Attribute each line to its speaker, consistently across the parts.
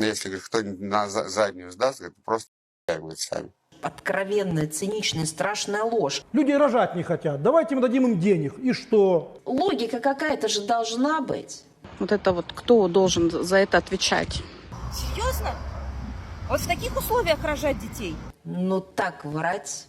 Speaker 1: Но если говорит, кто на за- заднюю сдаст, говорит, просто сами.
Speaker 2: Откровенная, циничная, страшная ложь.
Speaker 3: Люди рожать не хотят. Давайте мы дадим им денег. И что?
Speaker 2: Логика какая-то же должна быть.
Speaker 4: Вот это вот кто должен за это отвечать?
Speaker 5: Серьезно? Вот в таких условиях рожать детей?
Speaker 2: Ну так врать.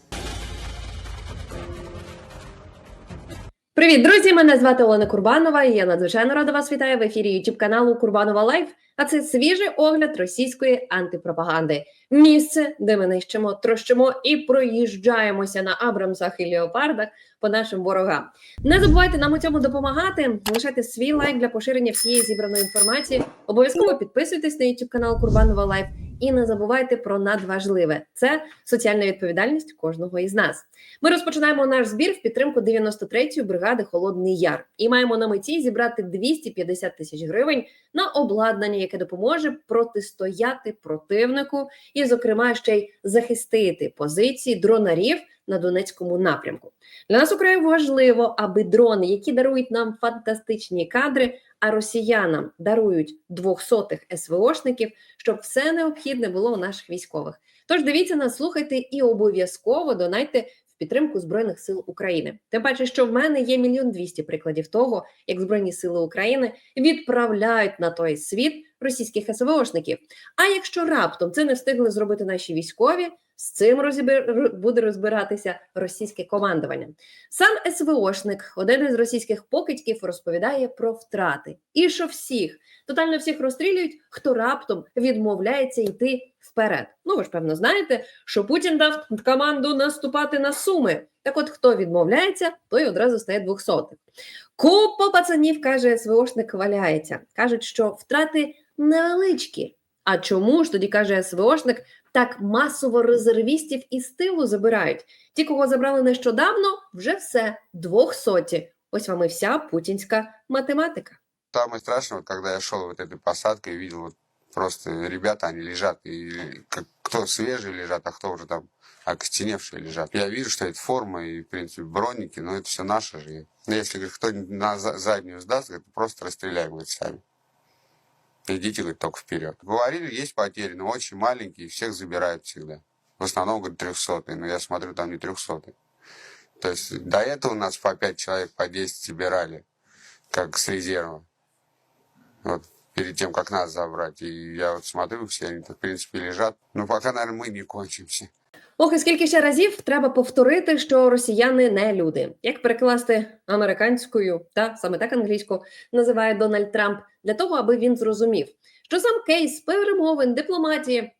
Speaker 6: Привіт, друзі! Мене звати Олена Курбанова, і я надзвичайно рада вас вітаю в ефірі youtube каналу Курбанова Лайф. А це свіжий огляд російської антипропаганди. Місце, де ми нищимо, трощимо і проїжджаємося на Абрамсах і Леопардах по нашим ворогам. Не забувайте нам у цьому допомагати. Лишайте свій лайк для поширення всієї зібраної інформації. Обов'язково підписуйтесь на youtube канал Курбанова Лайф. І не забувайте про надважливе це соціальна відповідальність кожного із нас. Ми розпочинаємо наш збір в підтримку 93-ї бригади Холодний Яр і маємо на меті зібрати 250 тисяч гривень на обладнання, яке допоможе протистояти противнику, і, зокрема, ще й захистити позиції дронарів на Донецькому напрямку. Для нас украй важливо, аби дрони, які дарують нам фантастичні кадри, а росіянам дарують двохсотих СВОшників, щоб все необхідне було у наших військових. Тож дивіться нас, слухайте і обов'язково донайте в підтримку Збройних сил України. Тим паче, що в мене є мільйон двісті прикладів того, як Збройні сили України відправляють на той світ російських СВОшників. А якщо раптом це не встигли зробити наші військові, з цим розібер... буде розбиратися російське командування. Сам СВОшник, один із російських покидьків, розповідає про втрати і що всіх, тотально всіх розстрілюють, хто раптом відмовляється йти вперед. Ну ви ж певно знаєте, що Путін дав команду наступати на суми. Так, от хто відмовляється, той одразу стає двохсотим. Купа пацанів каже, СВОшник валяється. кажуть, що втрати невеличкі. А чому ж тоді каже СВОшник, так масово резервістів із тилу забирають? Ті, кого забрали нещодавно, вже все двохсоті. Ось вам і вся путінська математика.
Speaker 1: Самое страшное, вот когда я шел вот этой посадкой, видел вот просто ребята, они лежат, и как, кто свежие лежат, а кто уже там окостеневшие лежат. Я вижу, что это форма и, в принципе, броники, но это все наше же. Но если говорит, кто на за- заднюю сдаст, говорит, просто расстреляем, говорит, сами. Идите, говорит, только вперед. Говорили, есть потери, но очень маленькие, всех забирают всегда. В основном, говорит, трехсотые, но я смотрю, там не трехсотые. То есть до этого у нас по пять человек, по 10 забирали, как с резерва. Вот перед тем, как нас забрать. И я вот смотрю, все они, в принципе, лежат. Ну, пока, наверное, мы не кончимся.
Speaker 6: Ох, і скільки ще разів треба повторити, що росіяни не люди. Як перекласти американською та саме так англійську називає Дональд Трамп для того, аби він зрозумів, що сам кейс перемовин дипломатії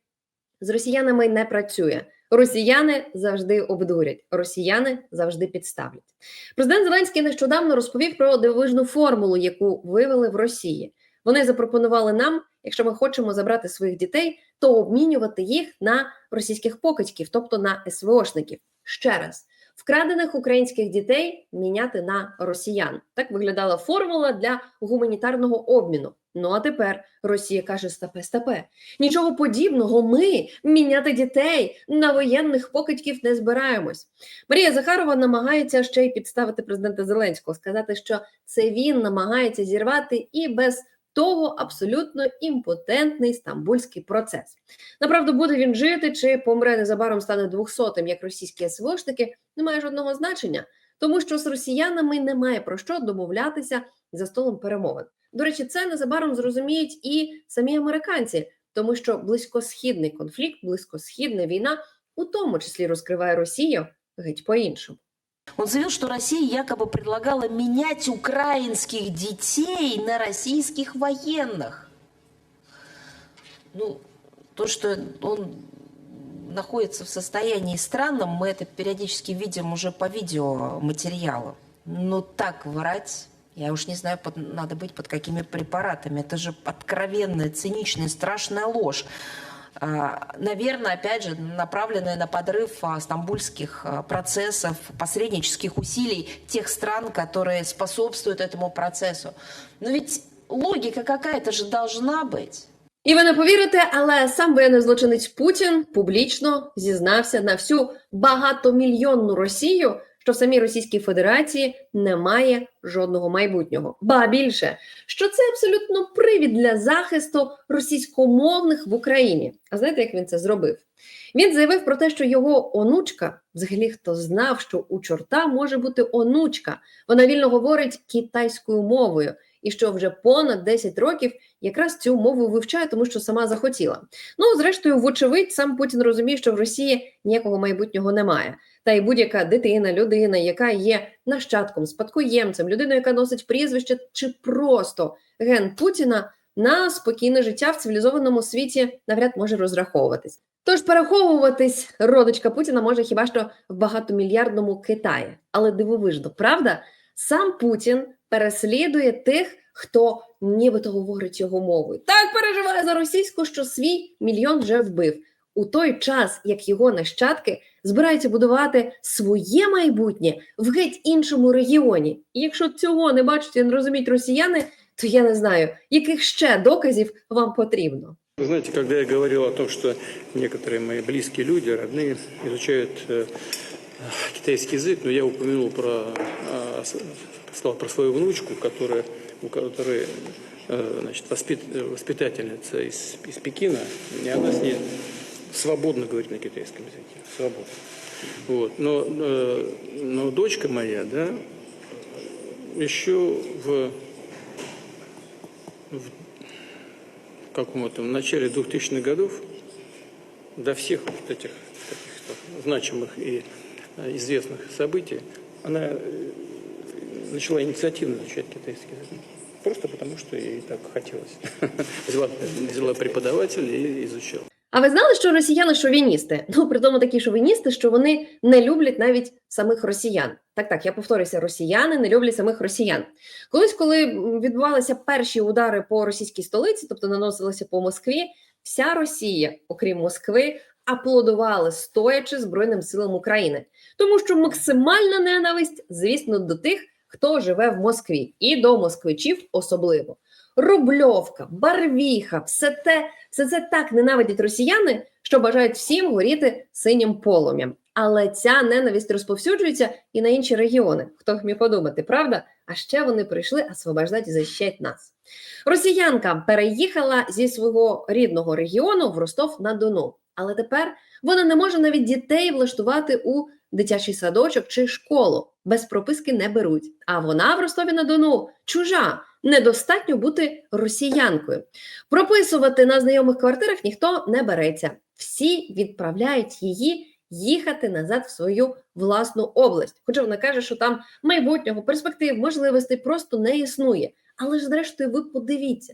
Speaker 6: з росіянами не працює. Росіяни завжди обдурять, росіяни завжди підставлять. Президент Зеленський нещодавно розповів про дивовижну формулу, яку вивели в Росії. Вони запропонували нам, якщо ми хочемо забрати своїх дітей, то обмінювати їх на російських покидьків, тобто на СВОшників. Ще раз, вкрадених українських дітей міняти на росіян. Так виглядала формула для гуманітарного обміну. Ну а тепер Росія каже: стапе, стапе. Нічого подібного. Ми міняти дітей на воєнних покидьків не збираємось. Марія Захарова намагається ще й підставити президента Зеленського, сказати, що це він намагається зірвати і без того абсолютно імпотентний стамбульський процес. Направду, буде він жити чи помре незабаром стане двохсотим, як російські СВОшники, не має жодного значення, тому що з росіянами немає про що домовлятися за столом перемовин. До речі, це незабаром зрозуміють і самі американці, тому що близькосхідний конфлікт, близькосхідна війна, у тому числі розкриває Росію геть по-іншому.
Speaker 2: Он заявил, что Россия якобы предлагала менять украинских детей на российских военных. Ну, то, что он находится в состоянии странном, мы это периодически видим уже по видеоматериалу. Но так врать, я уж не знаю, под- надо быть под какими препаратами. Это же откровенная, циничная, страшная ложь. А, Наверное, опять же, направленная на подрыв а, стамбульских а, процессов, посреднических усилий тех стран, которые способствуют этому процессу. Но ведь логика какая-то же должна быть.
Speaker 6: І ви не повірите, але сам воєнний злочинець Путін публічно зізнався на всю багатомільйонну Росію, що в самій Російській Федерації немає жодного майбутнього. Ба більше, що це абсолютно привід для захисту російськомовних в Україні. А знаєте, як він це зробив? Він заявив про те, що його онучка, взагалі хто знав, що у чорта може бути онучка. Вона вільно говорить китайською мовою, і що вже понад 10 років якраз цю мову вивчає, тому що сама захотіла. Ну, зрештою, вочевидь, сам Путін розуміє, що в Росії ніякого майбутнього немає. Та й будь-яка дитина, людина, яка є нащадком, спадкоємцем, людиною, яка носить прізвище, чи просто ген Путіна на спокійне життя в цивілізованому світі навряд може розраховуватись. Тож переховуватись родичка Путіна може хіба що в багатомільярдному Китаї. Але дивовижно, правда? Сам Путін переслідує тих, хто нібито говорить його мовою. Так переживає за російську, що свій мільйон вже вбив. У той час, як його нащадки збираються будувати своє майбутнє в геть іншому регіоні. І якщо цього не бачать і не розуміють росіяни, то я не знаю, яких ще доказів вам потрібно.
Speaker 7: Вы знаете, когда я говорил о том, что некоторые мои близкие люди, родные, изучают э, китайский язык, но я упомянул про, э, с- сказал про свою внучку, которая, которой э, значит, воспит- воспитательница из, из Пекина, и она с ней свободно говорит на китайском языке, свободно. Вот. Но, э, но дочка моя, да, еще в в каком-то в начале 2000-х годов до всех вот этих таких значимых и э, известных событий она начала инициативно изучать китайский язык. Просто потому, что ей так хотелось. Взяла, преподавателя и изучала.
Speaker 6: А ви знали, що росіяни шовіністи? Ну, при тому такі шовіністи, що вони не люблять навіть самих росіян. Так, так, я повторюся, росіяни не люблять самих росіян. Колись, коли відбувалися перші удари по російській столиці, тобто наносилися по Москві, вся Росія, окрім Москви, аплодувала стоячи Збройним силам України, тому що максимальна ненависть, звісно, до тих, хто живе в Москві, і до москвичів особливо. Рубльовка, Барвіха, все те, все це так ненавидять росіяни, що бажають всім горіти синім полум'ям. Але ця ненависть розповсюджується і на інші регіони. Хто б міг подумати, правда? А ще вони прийшли освобождати і захищати нас. Росіянка переїхала зі свого рідного регіону в Ростов на Дону, але тепер вона не може навіть дітей влаштувати у дитячий садочок чи школу. Без прописки не беруть. А вона в Ростові на Дону чужа. Недостатньо бути росіянкою. Прописувати на знайомих квартирах ніхто не береться. Всі відправляють її їхати назад в свою власну область. Хоча вона каже, що там майбутнього, перспектив, можливостей просто не існує. Але ж, зрештою, ви подивіться: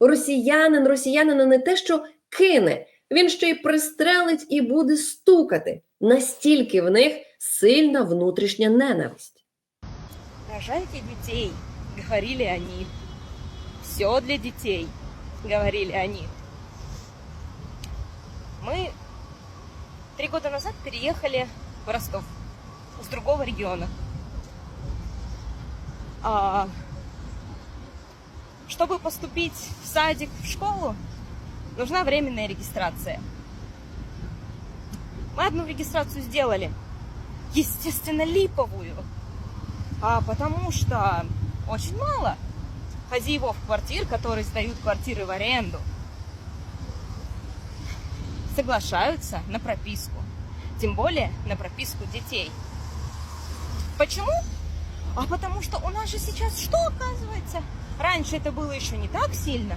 Speaker 6: росіянин росіянина не те, що кине, він ще й пристрелить і буде стукати. Настільки в них сильна внутрішня ненависть.
Speaker 5: Рожайте детей, говорили они. Все для детей, говорили они. Мы три года назад переехали в Ростов с другого региона. А, чтобы поступить в садик, в школу, нужна временная регистрация. Мы одну регистрацию сделали. Естественно, липовую. А потому что очень мало хозяевов квартир, которые сдают квартиры в аренду, соглашаются на прописку. Тем более на прописку детей. Почему? А потому что у нас же сейчас что оказывается? Раньше это было еще не так сильно,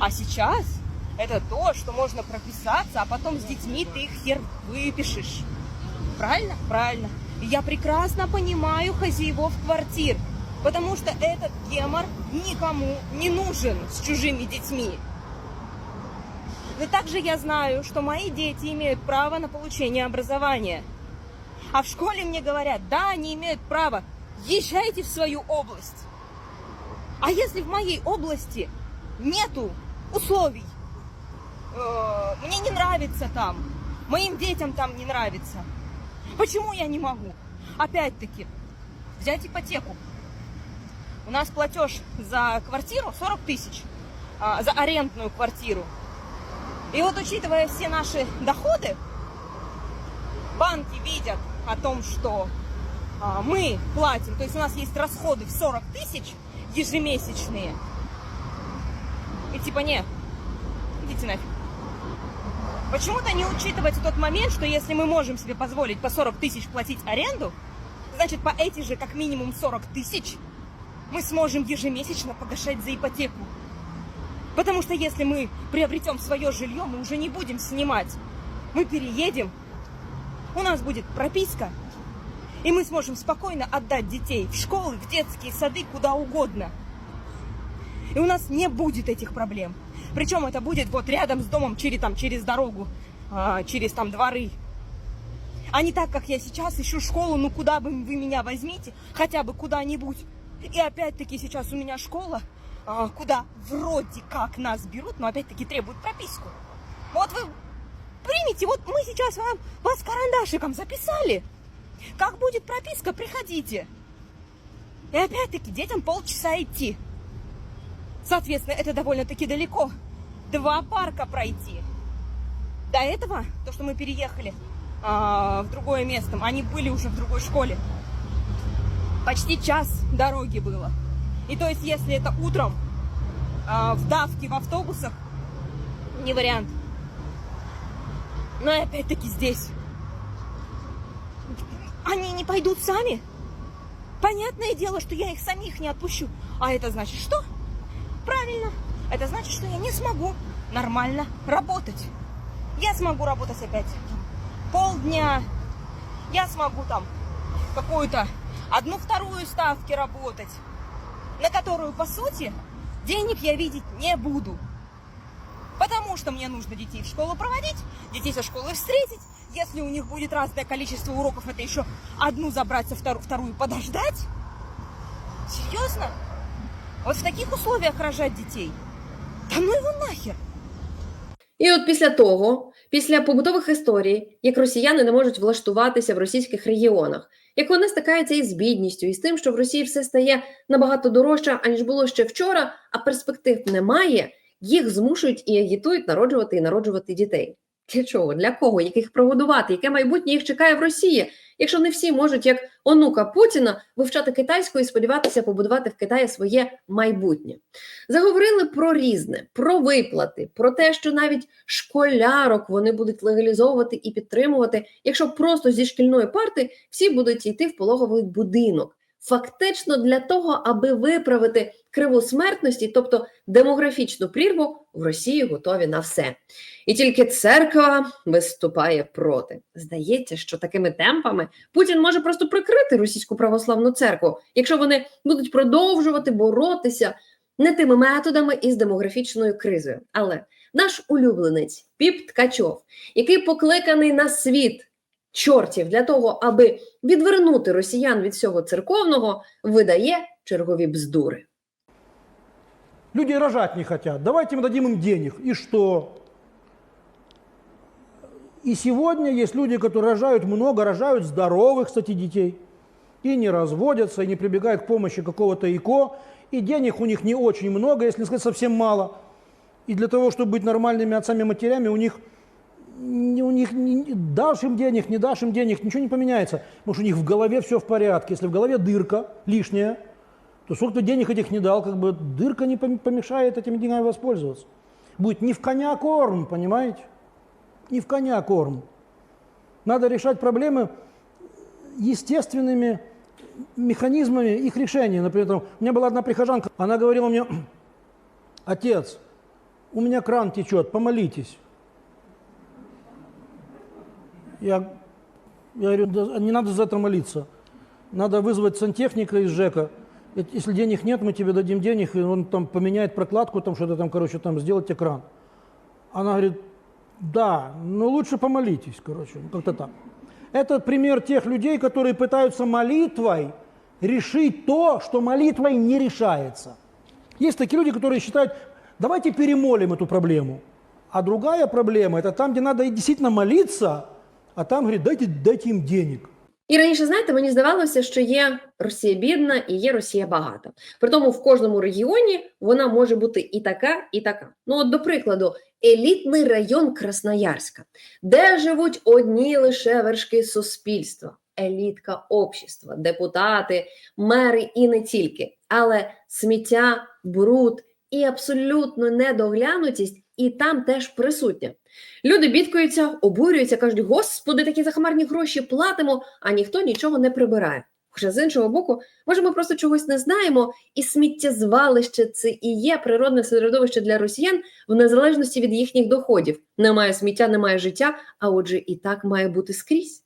Speaker 5: а сейчас это то, что можно прописаться, а потом с детьми ты их хер выпишешь. Правильно? Правильно. Я прекрасно понимаю хозяевов квартир, потому что этот гемор никому не нужен с чужими детьми. Но также я знаю, что мои дети имеют право на получение образования. А в школе мне говорят, да, они имеют право, езжайте в свою область. А если в моей области нету условий, э, мне не нравится там, моим детям там не нравится, почему я не могу? Опять-таки, взять ипотеку. У нас платеж за квартиру 40 тысяч, а, за арендную квартиру. И вот учитывая все наши доходы, банки видят о том, что а, мы платим, то есть у нас есть расходы в 40 тысяч ежемесячные. И типа, не, идите нафиг. Почему-то не учитывается тот момент, что если мы можем себе позволить по 40 тысяч платить аренду, значит, по эти же как минимум 40 тысяч мы сможем ежемесячно погашать за ипотеку. Потому что если мы приобретем свое жилье, мы уже не будем снимать. Мы переедем, у нас будет прописка, и мы сможем спокойно отдать детей в школы, в детские сады, куда угодно. И у нас не будет этих проблем. Причем это будет вот рядом с домом, через, там, через дорогу, а, через там дворы. А не так, как я сейчас ищу школу, ну куда бы вы меня возьмите, хотя бы куда-нибудь. И опять-таки сейчас у меня школа, а, куда вроде как нас берут, но опять-таки требуют прописку. Вот вы примите, вот мы сейчас вам вас карандашиком записали. Как будет прописка, приходите. И опять-таки детям полчаса идти. Соответственно, это довольно-таки далеко. Два парка пройти. До этого, то, что мы переехали а, в другое место, они были уже в другой школе. Почти час дороги было. И то есть, если это утром а, в давке в автобусах, не вариант. Но опять-таки здесь. Они не пойдут сами. Понятное дело, что я их самих не отпущу. А это значит что? Правильно. Это значит, что я не смогу нормально работать. Я смогу работать опять полдня. Я смогу там какую-то одну-вторую ставки работать, на которую, по сути, денег я видеть не буду. Потому что мне нужно детей в школу проводить, детей со школы встретить. Если у них будет разное количество уроков, это еще одну забрать, со вторую, вторую подождать. Серьезно? Вот в таких условиях рожать детей? Да ну его нахер!
Speaker 6: І от після того, після побутових історій, як росіяни не можуть влаштуватися в російських регіонах, як вони стикаються із бідністю, і з тим, що в Росії все стає набагато дорожче, аніж було ще вчора, а перспектив немає, їх змушують і агітують народжувати і народжувати дітей. Для чого? Для кого? Яких прогодувати? Яке майбутнє їх чекає в Росії? Якщо не всі можуть, як онука Путіна, вивчати китайську і сподіватися побудувати в Китаї своє майбутнє. Заговорили про різне, про виплати, про те, що навіть школярок вони будуть легалізовувати і підтримувати, якщо просто зі шкільної парти всі будуть йти в пологовий будинок. Фактично для того, аби виправити криву смертності, тобто демографічну прірву, в Росії готові на все. І тільки церква виступає проти. Здається, що такими темпами Путін може просто прикрити російську православну церкву, якщо вони будуть продовжувати боротися не тими методами із демографічною кризою. Але наш улюбленець Піп Ткачов, який покликаний на світ чортів для того, аби відвернути росіян від всього церковного, видає чергові бздури.
Speaker 3: Люди рожать не хотят. Давайте мы дадим им денег. И что? И сегодня есть люди, которые рожают много, рожают здоровых, кстати, детей. И не разводятся, и не прибегают к помощи какого-то ИКО. И денег у них не очень много, если не сказать совсем мало. И для того, чтобы быть нормальными отцами-матерями, у них, не- у них не- дашь им денег, не дашь им денег, ничего не поменяется. Потому что у них в голове все в порядке. Если в голове дырка лишняя, то сколько ты денег этих не дал, как бы дырка не пом- помешает этими деньгами воспользоваться. Будет не в коня корм, понимаете? Не в коня корм. Надо решать проблемы естественными механизмами их решения. Например, у меня была одна прихожанка, она говорила мне, отец, у меня кран течет, помолитесь. Я, я говорю, «Да не надо за это молиться. Надо вызвать сантехника из ЖЭКа. Э, Если денег нет, мы тебе дадим денег, и он там поменяет прокладку, там что-то там, короче, там сделать экран. Она говорит, да, но лучше помолитесь, короче, ну, как-то так. Это пример тех людей, которые пытаются молитвой решить то, что молитвой не решается. Есть такие люди, которые считают, давайте перемолим эту проблему. А другая проблема, это там, где надо действительно молиться, а там говорит, дайте, дайте им денег.
Speaker 6: І раніше, знаєте, мені здавалося, що є Росія бідна і є Росія багата. Притому в кожному регіоні вона може бути і така, і така. Ну, от, до прикладу, елітний район Красноярська, де живуть одні лише вершки суспільства. елітка общества, депутати, мери і не тільки, але сміття, бруд і абсолютно недоглянутість і там теж присутня. Люди бідкаються, обурюються, кажуть: Господи, такі захмарні гроші платимо, а ніхто нічого не прибирає. Хоча з іншого боку, може, ми просто чогось не знаємо, і сміттєзвалище це і є природне середовище для росіян в незалежності від їхніх доходів. Немає сміття, немає життя, а отже, і так має бути скрізь.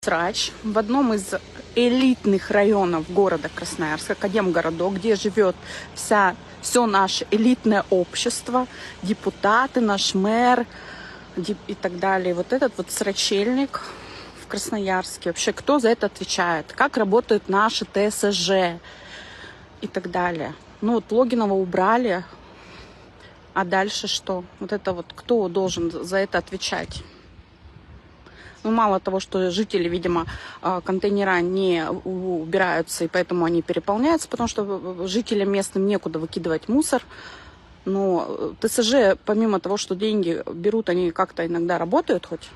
Speaker 4: Срач в одном из элитных районов города Красноярск, Академгородок, где живет вся, все наше элитное общество, депутаты, наш мэр деп- и так далее. Вот этот вот срачельник в Красноярске. Вообще, кто за это отвечает? Как работают наши ТСЖ и так далее? Ну вот Логинова убрали, а дальше что? Вот это вот кто должен за это отвечать? Ну, мало того, что жители, видимо, а, контейнера не убираются, и поэтому они переполняются, потому что э, жителям местным некуда выкидывать мусор. Но э, ТСЖ, помимо того, что деньги берут, они как-то иногда работают хоть?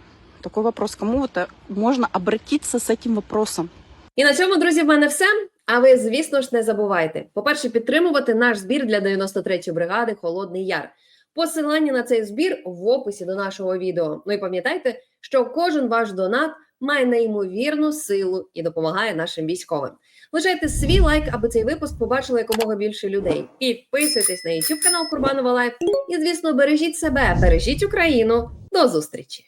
Speaker 4: Такой вопрос, кому это можно обратиться с этим вопросом?
Speaker 6: І на цьому, друзі, в мене все. А ви, звісно ж, не забувайте. По-перше, підтримувати наш збір для 93-ї бригади Холодний Яр. Посилання на цей збір в описі до нашого відео. Ну і пам'ятайте, що кожен ваш донат має неймовірну силу і допомагає нашим військовим. Лишайте свій лайк, аби цей випуск побачило якомога більше людей. Підписуйтесь на YouTube канал Курбанова Лайф. І, звісно, бережіть себе, бережіть Україну. До зустрічі!